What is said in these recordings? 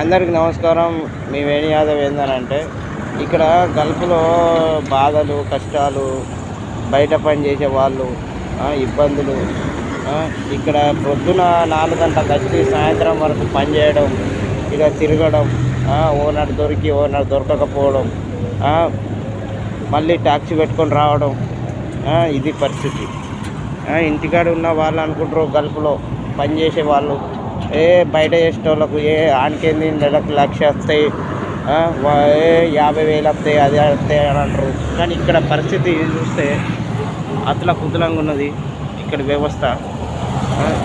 అందరికి నమస్కారం. మీ వేణి యాదవ్ ఏందనంటే ఇక్కడ గల్ఫ్లో బాధలు కష్టాలు బయట పని చేసే వాళ్ళు ఇబ్బందులు ఇక్కడ పొద్దున నాలుగు గంటలకు వచ్చి సాయంత్రం వరకు పని చేయడం ఇక తిరగడం ఓనర్ దొరికి ఓనర్ దొరకకపోవడం మళ్ళీ ట్యాక్సీ పెట్టుకొని రావడం ఇది పరిస్థితి. ఇంటికాడ ఉన్న వాళ్ళు అనుకుంటారు గల్ఫ్లో పని చేసే వాళ్ళు ఏ బయట చేసేటోళ్ళకు ఏ ఆనికేంది నెలకు లక్ష వస్తాయి ఏ యాభై వేలు వస్తాయి అది వస్తాయి అని అంటారు. కానీ ఇక్కడ పరిస్థితి చూస్తే అతల కుదలంగా ఉన్నది ఇక్కడ వ్యవస్థ.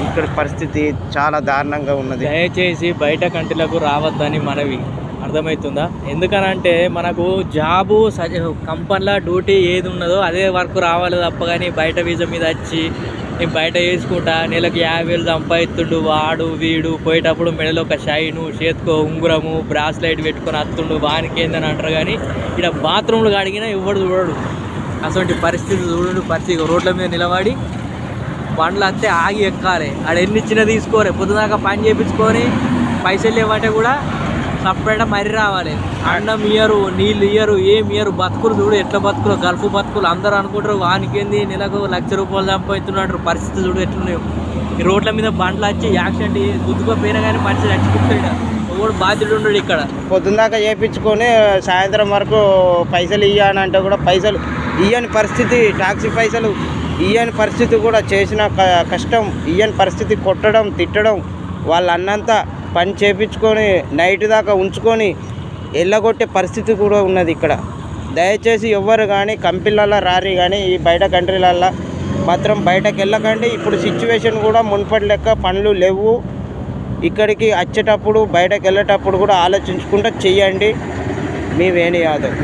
ఇక్కడ పరిస్థితి చాలా దారుణంగా ఉన్నది. దయచేసి బయట కంట్రీలకు రావద్దని మనవి. అర్థమవుతుందా? ఎందుకనంటే మనకు జాబు కంపెనీలో డ్యూటీ ఏది ఉన్నదో అదే వర్క్ రావాలి తప్ప కానీ బయట వీజా మీద వచ్చి నేను బయట వేసుకుంటా నెలకు యాభై వేలు సంపాదిస్తుండు వాడు వీడు పోయేటప్పుడు మెడలో ఒక షైను చేతికో ఉంగురము బ్రాస్లైట్ పెట్టుకొని వస్తుండు వానికి ఏందని అంటారు కానీ ఇక్కడ బాత్రూమ్లు అడిగినా ఎవడు చూడడు. అటువంటి పరిస్థితి చూడు పరిస్థితి రోడ్ల మీద నిలబడి. బండ్లు వస్తే ఆగి ఎక్కాలి. ఆడ ఎన్ని ఇచ్చినా తీసుకోరే పొద్దుదాకా పని చేయించుకొని పైసలు లేవంటే కూడా సపరేట్ మరి రావాలి. అన్నం ఇయ్యరు నీళ్ళు ఇయ్యరు ఏం ఇయ్యరు బతుకులు చూడు ఎట్లా బతుకులు గల్ఫ్ బతుకులు అందరూ అనుకుంటారు వానికేంది నెలకు లక్ష రూపాయలు సంపాదిస్తున్నాడు పరిస్థితి చూడు ఎట్లున్నాయో. ఈ రోడ్ల మీద బండ్లు వచ్చి యాక్సిడెంట్ గుద్దుకోపోయినా కానీ మనిషి చచ్చిపోతాడు ఒకడు బాధ్యుడు ఉండడు ఇక్కడ. పొద్దున్నాక చేయించుకొని సాయంత్రం వరకు పైసలు ఇయ్యనంటే కూడా పైసలు ఇయ్యని పరిస్థితి టాక్సీ పైసలు ఇయ్యని పరిస్థితి కూడా చేసిన కష్టం. ఇయ్యని పరిస్థితి కొట్టడం తిట్టడం వాళ్ళన్నంతా పని చేపించుకొని నైట్ దాకా ఉంచుకొని ఎల్లగొట్టే పరిస్థితి కూడా ఉన్నది ఇక్కడ. దయచేసి ఎవ్వరు కానీ కంపెనీలలో రారి కానీ ఈ బయట కంట్రీలల్లో మాత్రం బయటకు వెళ్ళకండి. ఇప్పుడు సిచ్యువేషన్ కూడా మున్పటి లెక్క పనులు లేవు. ఇక్కడికి వచ్చేటప్పుడు బయటకు వెళ్ళేటప్పుడు కూడా ఆలోచించుకుంటూ చెయ్యండి మీ వేణి యాదవ్.